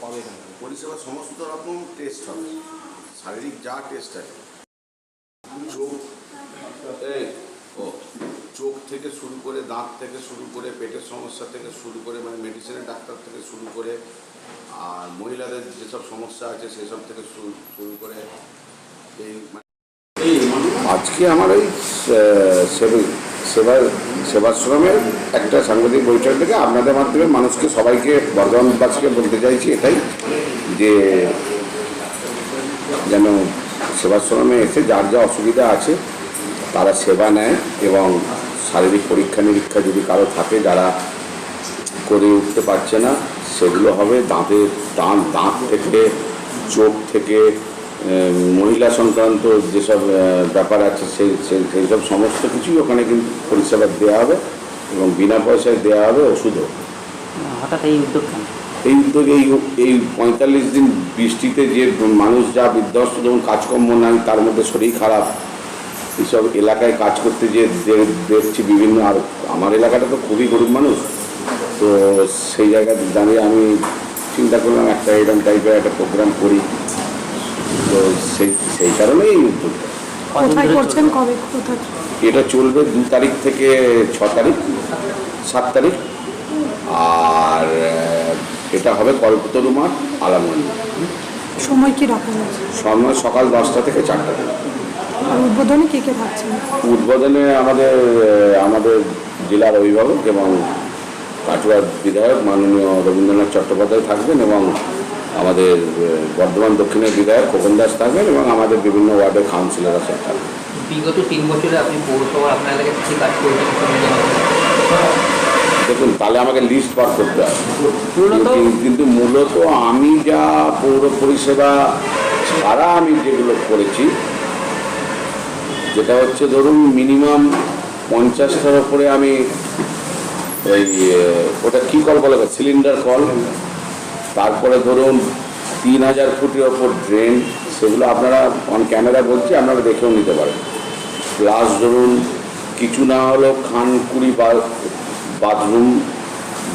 পাবে এখানে। পরিষেবা সমস্ত রকম টেস্ট হবে। শারীরিক যা টেস্ট আছে। চোখ ও চোখ থেকে শুরু করে দাঁত থেকে শুরু করে পেটের সমস্যা থেকে শুরু করে মানে মেডিসিনের ডাক্তার থেকে শুরু করে আর মহিলাদের যেসব সমস্যা আছে সেসব থেকে শুরু শুরু করে এই মানে আজকে আমার ওই সেবা সেবাশ্রমের একটা সাংবাদিক বৈঠক থেকে আপনাদের মাধ্যমে মানুষকে সবাইকে, বর্ধমানবাসীকে বলতে চাইছি এটাই যে, যেন সেবাশ্রমে এসে যার যা অসুবিধা আছে তারা সেবা নেয় এবং শারীরিক পরীক্ষা নিরীক্ষা যদি কারও থাকে যারা করে উঠতে পারছে না, সেগুলো হবে দাঁতের দাঁত দাঁত থেকে, চোখ থেকে মহিলা সংক্রান্ত যেসব ব্যাপার আছে সেই সেই- সব সমস্ত কিছুই ওখানে কিন্তু পরিষেবা দেওয়া হবে এবং বিনা পয়সায় দেওয়া হবে ওষুধও। হঠাৎ এই উদ্যোগ এই উদ্যোগে এই এই পঁয়তাল্লিশ দিন বৃষ্টিতে যে মানুষ যা বিধ্বস্ত যখন কাজকর্ম নাই তার মধ্যে শরীর খারাপ এইসব এলাকায় কাজ করতে যে দেখছি বিভিন্ন আর আমার এলাকাটা তো খুবই গরিব মানুষ তো সেই জায়গায় দাঁড়িয়ে আমি চিন্তা করলাম একটা এরকম টাইপের একটা প্রোগ্রাম করি। তো সেই সেই কারণেই এই উদ্যোগটা। কোথায় করছেন কবে? কোথায়? এটা চলবে দু তারিখ থেকে ছ তারিখ সাত তারিখ। আর এটা হবে কল্পতরু মাঠ আলামগঞ্জ সময় কি রাখা হয়েছে সময় সকাল দশটা থেকে চারটা। আর উদ্বোধনে কে কে থাকছেন? উদ্বোধনে আমাদের আমাদের জেলার অভিভাবক এবং কাটুয়ার বিধায়ক মাননীয় রবীন্দ্রনাথ চট্টোপাধ্যায় থাকবেন এবং আমাদের বর্ধমান দক্ষিণের বিধায়ক খোকন দাস থাকবেন এবং আমাদের বিভিন্ন ওয়ার্ডের কাউন্সিলররা সব থাকবেন বিগত তিন বছরে আপনি পৌরসভার আপনার এলাকায় কী কাজ করেছেন? দেখুন তাহলে আমাকে লিস্ট বার করতে হবে। কিন্তু- কিন্তু মূলত আমি যা পৌর পরিষেবা ছাড়া আমি যেগুলো করেছি যেটা হচ্ছে ধরুন মিনিমাম পঞ্চাশটার ওপরে আমি ওই ওটা কী কল বলে সিলিন্ডার কল তারপরে ধরুন তিন হাজার ফুটের ওপর ড্রেন সেগুলো আপনারা অন ক্যামেরা বলছি, আপনারা দেখেও নিতে পারেন। প্লাস ধরুন, কিছু না হলেও খান কুড়ি বা বাথরুম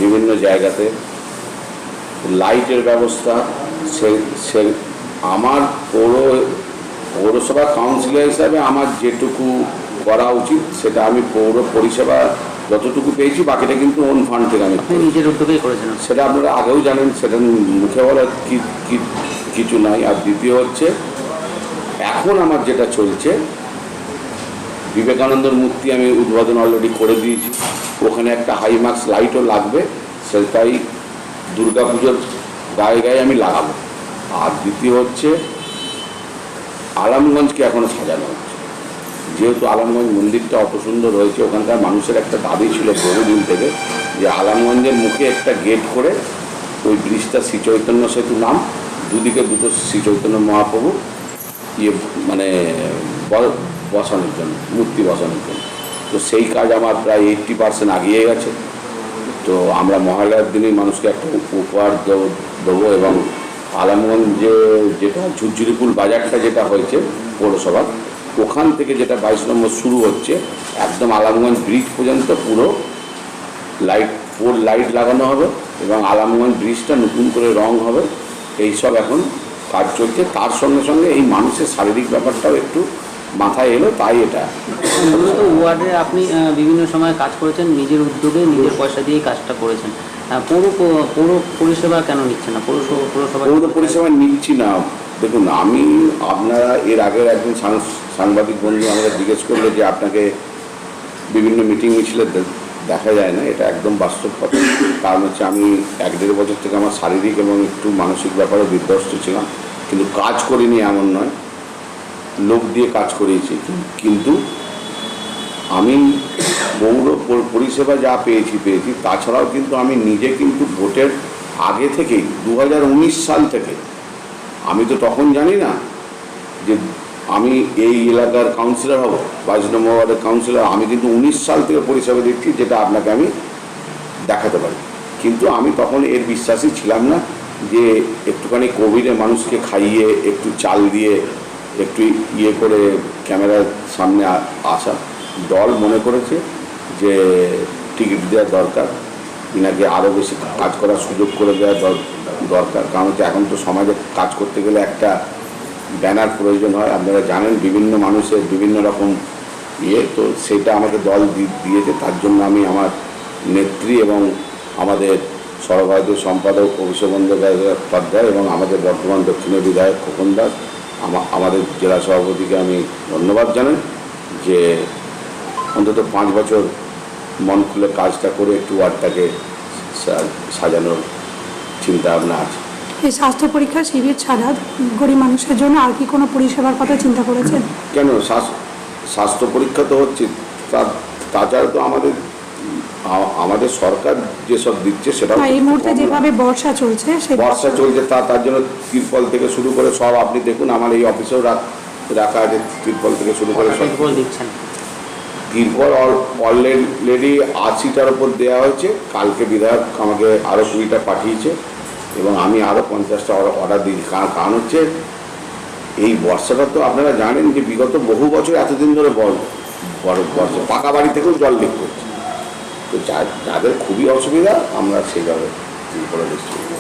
বিভিন্ন জায়গাতে। লাইটের ব্যবস্থা, সে আমার পৌর, পৌরসভা কাউন্সিলর হিসাবে আমার যেটুকু করা উচিত, সেটা আমি পৌর পরিষেবা যতটুকু পেয়েছি বাকিটা কিন্তু ওন ফান্ড থেকে আমি নিজের উদ্যোগেই করেছেন সেটা আপনারা আগেও জানেন সেটা মুখে বলার কি- কিছু নাই। আর দ্বিতীয় হচ্ছে এখন আমার যেটা চলছে বিবেকানন্দর মূর্তি আমি উদ্বোধন অলরেডি করে দিয়েছি। ওখানে একটা হাই মার্কস লাইটও লাগবে সেটাই দুর্গা পুজোর গায়ে গায়ে আমি লাগাবো। আর দ্বিতীয় হচ্ছে আলামগঞ্জকে এখনও সাজানো হচ্ছে। যেহেতু আলামগঞ্জ মন্দিরটা অত সুন্দর হয়েছে ওখানকার মানুষের একটা দাবি ছিল বহুদিন থেকে যে আলামগঞ্জের মুখে একটা গেট করে ওই ব্রিজটা শ্রী চৈতন্য সেতু নাম, দুদিকে দুটো শ্রী চৈতন্য মহাপ্রভু ইয়ে মানে বসানোর জন্য, মূর্তি বসানোর জন্য। তো সেই কাজ আমার প্রায় এইট্টি পার্সেন্ট আগিয়ে গেছে। তো আমরা মহালয়ার দিনেই মানুষকে একটা উপ- উপহার দেবো এবং আলামগঞ্জে যেটা ঝুরঝুরিপুল বাজারটা যেটা হয়েছে পৌরসভা ওখান থেকে যেটা বাইশ নম্বর শুরু হচ্ছে, একদম আলামগঞ্জ ব্রিজ পর্যন্ত পুরো লাইট ফোর লাইট লাগানো হবে এবং আলামগঞ্জ ব্রিজটা নতুন করে রং হবে। এইসব এখন কাজ চলছে। তার সঙ্গে সঙ্গে এই মানুষের শারীরিক ব্যাপারটাও একটু মাথায় এলো তাই এটা। মূলত ওয়ার্ডে আপনি বিভিন্ন সময় কাজ করেছেন নিজের উদ্যোগে নিজের পয়সা দিয়েই কাজটা করেছেন। পৌর পৌর পরিষেবা কেন নিচ্ছে না? পৌরসভা পৌরসভা পৌর পরিষেবা নিচ্ছি না। দেখুন আমি আপনারা এর আগের একজন সাংবাদিক বন্ধু আমাদের জিজ্ঞেস করল যে আপনাকে বিভিন্ন মিটিং মিছিলে দেখা যায় না এটা একদম বাস্তব কথা। কারণ হচ্ছে আমি এক দেড় বছর থেকে আমার শারীরিক এবং একটু মানসিক ব্যাপারে বিধ্বস্ত ছিলাম কিন্তু কাজ করিনি এমন নয়। লোক দিয়ে কাজ করিয়েছি। কিন্তু আমি পৌর, পরিষেবা যা পেয়েছি পেয়েছি, তাছাড়াও কিন্তু আমি নিজে কিন্তু ভোটের আগে থেকেই দু হাজার উনিশ সাল থেকে, আমি তো তখন জানি না যে আমি এই এলাকার কাউন্সিলর হব বাইশ নম্বর ওয়ার্ডের কাউন্সিলর আমি কিন্তু উনিশ সাল থেকে পরিষেবা দিচ্ছি, যেটা আপনাকে আমি দেখাতে পারি। কিন্তু আমি তখন এর বিশ্বাসী ছিলাম না যে একটুখানি কোভিডে মানুষকে খাইয়ে, একটু চাল দিয়ে একটু ইয়ে করে ক্যামেরার সামনে আসা। দল মনে করেছে যে টিকিট দেওয়া দরকার। ইনাকে আরও বেশি কাজ করার সুযোগ করে দেওয়া দর- দরকার। কারণ হচ্ছে এখন তো সমাজে কাজ করতে গেলে একটা ব্যানার প্রয়োজন হয়। আপনারা জানেন বিভিন্ন মানুষের বিভিন্ন রকম ইয়ে। তো সেটা আমাকে দল দিয়েছে। তার জন্য আমি আমার নেত্রী এবং আমাদের সর্বভারতীয় সম্পাদক অভিষেক বন্দ্যোপাধ্যায় এবং আমাদের বর্তমান দক্ষিণের বিধায়ক খোকন দাস আমাদের জেলা সভাপতিকে আমি ধন্যবাদ জানাই যে অন্তত পাঁচ বছর মন খুলে কাজটা করে একটু ওয়ার্ডটাকে সাজানোর চিন্তা ভাবনা আছে। এই স্বাস্থ্য পরীক্ষা শিবির ছাড়া গরিব মানুষের জন্য আর কি কোনো পরিষেবার কথা চিন্তা করেছেন? কেন? স্বাস্থ্য পরীক্ষা তো হচ্ছে তাছাড়া তো আমাদের আমাদের সরকার যেসব দিচ্ছে সেটা এই মুহূর্তে যেভাবে বর্ষা চলছে সেই বর্ষা চলছে তা তার জন্য তিরপল থেকে শুরু করে সব আপনি দেখুন আমার এই অফিসেও রাখ- রাখা আছে তিরপল থেকে শুরু করে সব। দিচ্ছেন? তিরপল অলরেডি আশিটার উপর দেওয়া হয়েছে কালকে বিধায়ক আমাকে আরও কুড়িটা পাঠিয়েছে এবং আমি আরও পঞ্চাশটা অর্ডার দিয়েছি। কারণ কারণ হচ্ছে এই বর্ষাটা তো আপনারা জানেন যে বিগত বহু বছর এতদিন ধরে বড় বড় বর্ষা পাকা বাড়ি থেকেও জল লিক করছে। তো যাদের খুবই অসুবিধা আমরা সেইভাবে করে ডিস্ট্রিবিউট